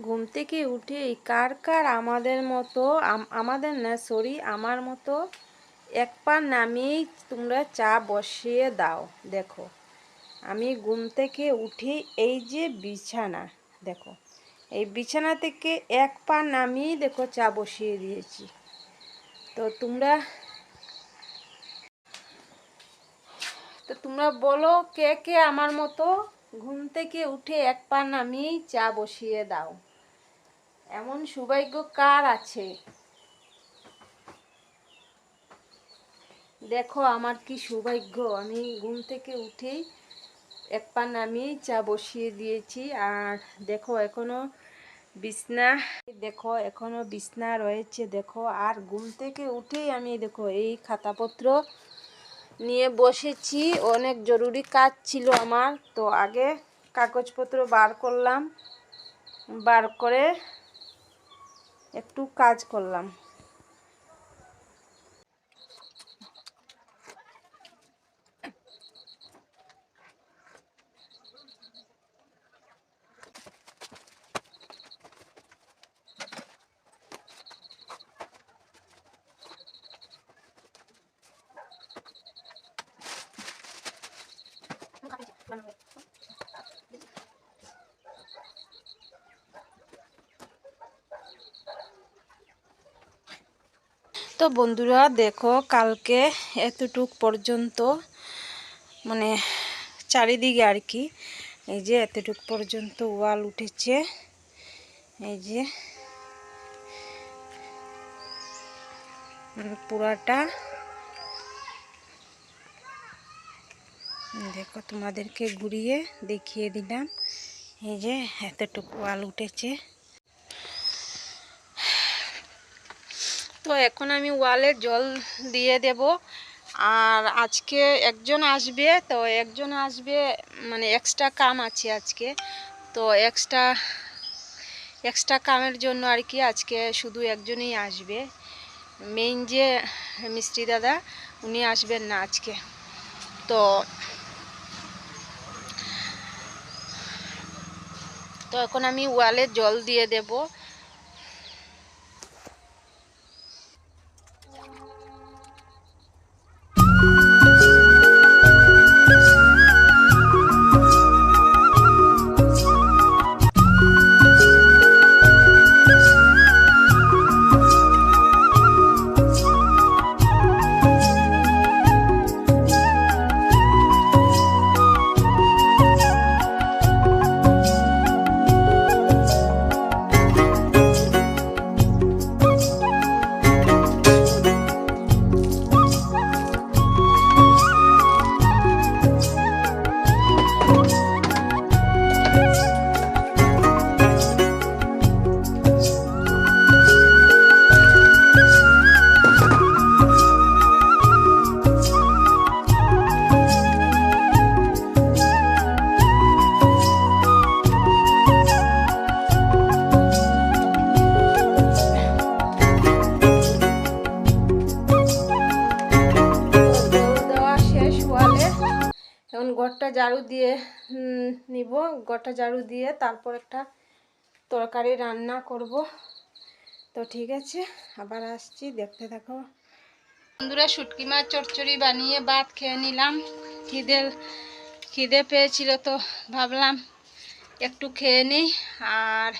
ঘুম থেকে উঠে কার কার আমাদের মতো, আম- আমাদের না সরি আমার মতো এক পা নামিয়েই তোমরা চা বসিয়ে দাও, দেখো। আমি ঘুম থেকে উঠে এই যে বিছানা, দেখো। এই বিছানা থেকে এক পা নামিয়েই দেখো চা বসিয়ে দিয়েছি। তো তোমরা তো তোমরা বলো কে কে আমার মতো ঘুম থেকে উঠে এক পা নামিয়েই চা বসিয়ে দাও। এমন সৌভাগ্য কার আছে? দেখো আমার কি সৌভাগ্য। আমি ঘুম থেকে উঠেই এক পা নামিয়েই চা বসিয়ে দিয়েছি। আর দেখো, এখনও বিছনা, দেখো, এখনও বিছনা রয়েছে, দেখো। আর ঘুম থেকে উঠেই আমি, দেখো, এই খাতাপত্র নিয়ে বসেছি। অনেক জরুরি কাজ ছিল আমার। তো আগে কাগজপত্র বার করলাম। বার করে একটু কাজ করলাম। তো বন্ধুরা দেখো কালকে এতটুক পর্যন্ত মানে চারিদিকে আর কি, এই যে এতটুক পর্যন্ত ওয়াল উঠেছে, এই যে পুরাটা। দেখো তোমাদেরকে ঘুরিয়ে দেখিয়ে দিলাম, এই যে এতটুকু ওয়াল উঠেছে। তো এখন আমি ওয়ালে জল দিয়ে দেব। আর আজকে একজন আসবে, তো একজন আসবে মানে এক্সট্রা কাম আছে আজকে। তো এক্সট্রা এক্সট্রা কামের জন্য আর কি আজকে শুধু একজনই আসবে। মেইন যে মিস্ত্রি দাদা, উনি আসবেন না আজকে। তো তো এখন আমি ওয়ালে জল দিয়ে দেবো। ঝাড়ু দিয়ে নিব। গোটা ঝাড়ু দিয়ে তারপর একটা তরকারি রান্না করব। তো ঠিক আছে, আবার আসছি। দেখতে থাকো। বন্ধুরা, শুটকি মাছ চচ্চড়ি বানিয়ে ভাত খেয়ে নিলাম। খিদে খিদে পেয়েছিল তো ভাবলাম একটু খেয়ে নিই। আর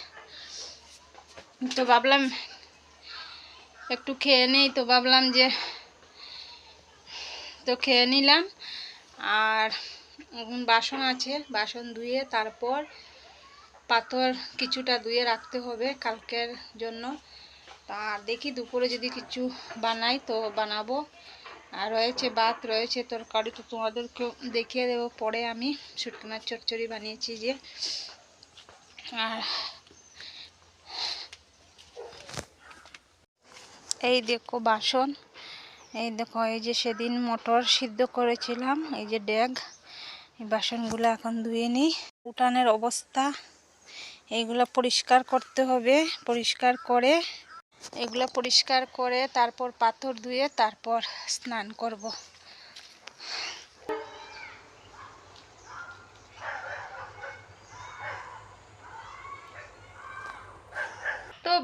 তো ভাবলাম একটু খেয়ে নিই। তো ভাবলাম যে, তো খেয়ে নিলাম। আর বাসন আছে, বাসন ধুয়ে তারপর পাথর কিছুটা ধুয়ে রাখতে হবে কালকের জন্য। তা দেখি দুপুরে যদি কিছু বানাই তো বানাবো। আর রয়েছে ভাত, রয়েছে তরকারি, তো তোমাদেরকে দেখিয়ে দেবো। পরে আমি শুটকি মাছ চচ্চড়ি বানিয়েছি যে। আর এই দেখো বাসন। এই দেখো, এই যে সেদিন মটর সিদ্ধ করেছিলাম, এই যে ড্যাগ এই বাসনগুলো এখন ধুয়ে নিই। উঠানের অবস্থা, এইগুলো পরিষ্কার করতে হবে, পরিষ্কার করে, এগুলো পরিষ্কার করে তারপর পাথর ধুয়ে তারপর স্নান করব।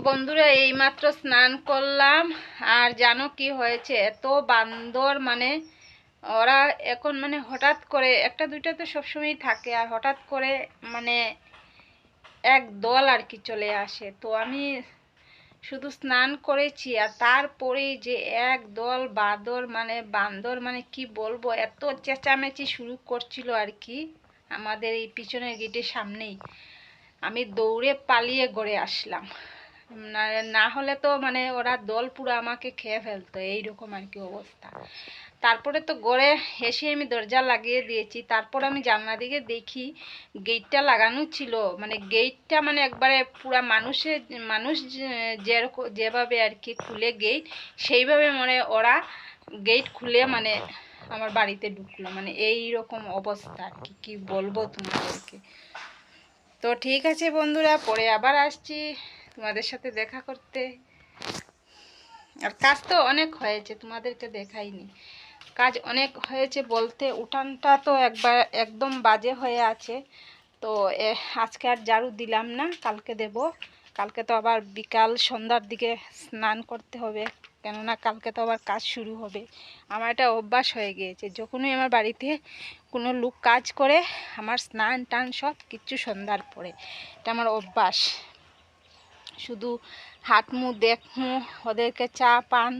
বন্ধুরা, এইমাত্র স্নান করলাম, আর জানো কি হয়েছে? এত বান্দর মানে ওরা এখন মানে হঠাৎ করে, একটা দুইটা তো সবসময় থাকে, আর হঠাৎ করে মানে এক দল আর কি চলে আসে। তো আমি শুধু স্নান করেছি, আর তারপরেই যে এক দল বাদর মানে বান্দর মানে কি বলব, এত চেঁচামেচি শুরু করছিল আর কি আমাদের এই পিছনের গেটের সামনেই। আমি দৌড়ে পালিয়ে গড়ে আসলাম। না না হলে তো মানে ওরা দল পুরো আমাকে খেয়ে ফেলতো, এইরকম আর কি অবস্থা। তারপরে তো গড়ে হেসে আমি দরজা লাগিয়ে দিয়েছি। তারপর আমি জানলা দিকে দেখি গেটটা লাগানো ছিল। মানে গেটটা মানে একবারে পুরা মানুষের মানুষ যেরকম, যেভাবে আর কি খুলে গেট সেইভাবে মানে ওরা গেট খুলে মানে আমার বাড়িতে ঢুকলো। মানে এই রকম অবস্থা আর কি কি বলব তোমাদেরকে? তো ঠিক আছে বন্ধুরা, পরে আবার আসছি তোমাদের সাথে দেখা করতে। আর কাজ তো অনেক হয়েছে, তোমাদেরকে দেখাইনি। কাজ অনেক হয়েছে বলতে উঠানটা তো একবার একদম বাজে হয়ে আছে। তো আজকে আর ঝাড়ু দিলাম না, কালকে দেব। কালকে তো আবার বিকাল সন্ধ্যার দিকে স্নান করতে হবে, কেননা কালকে তো আবার কাজ শুরু হবে। আমার এটা অভ্যাস হয়ে গিয়েছে, যখনই আমার বাড়িতে কোনো লোক কাজ করে, আমার স্নান টান সব কিচ্ছু সন্ধ্যার পরে। এটা আমার অভ্যাস। শুধু হাত দেখমু ওদেরকে চা, পান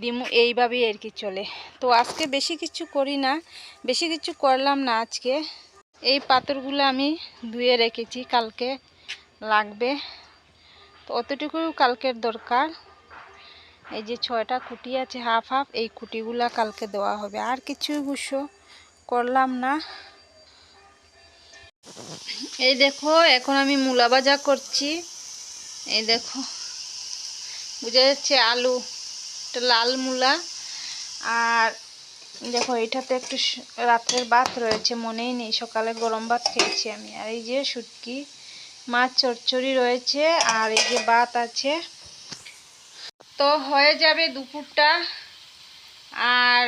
দিমু, এইভাবেই আর কি চলে। তো আজকে বেশি কিছু করি না, বেশি কিছু করলাম না আজকে। এই পাথরগুলো আমি ধুয়ে রেখেছি, কালকে লাগবে। তো অতটুকু কালকের দরকার। এই যে ছয়টা খুঁটি আছে, হাফ হাফ, এই খুঁটিগুলা কালকে দেওয়া হবে। আর কিছু গুছো করলাম না। এই দেখো, এখন আমি মূলা ভাজা করছি। এই দেখো, বুঝা যাচ্ছে আলু। একটা লাল মূলা। আর দেখো, এটাতে একটু রাত্রের ভাত রয়েছে, মনেই নেই। সকালে গরম ভাত খেয়েছি আমি। আর এই যে শুটকি, মাছ চচ্চড়ি রয়েছে, আর এই যে ভাত আছে। তো হয়ে যাবে দুপুরটা। আর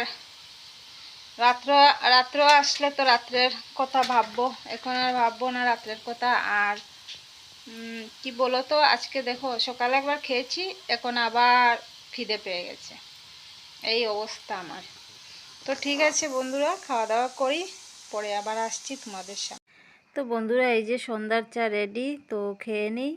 রাত্র রাত্র আসলে তো রাত্রের কথা ভাববো। এখন আর ভাববো না রাত্রের কথা। আর কি বলো তো? আজকে দেখো, সকালে একবার খেয়েছি, এখন আবার খিদে পেয়ে গেছে। এই অবস্থা আমার। তো ঠিক আছে বন্ধুরা খাওয়া দাওয়া করি, পরে আবার আসছি তোমাদের সাথে তো বন্ধুরা, এই যে সন্ধ্যার চা রেডি তো খেয়ে নিই।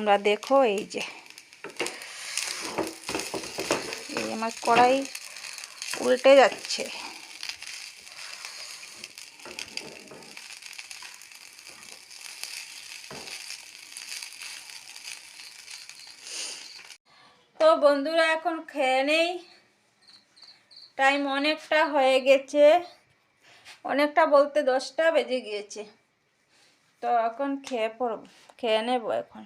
তোমরা দেখো এই যে। এই আমার কড়াই উল্টে যাচ্ছে। তো বন্ধুরা, এখন খেয়ে নেই। টাইম অনেকটা হয়ে গেছে। অনেকটা বলতে দশটা বেজে গিয়েছে। তো এখন খেয়ে পড়ব, খেয়ে নেব এখন।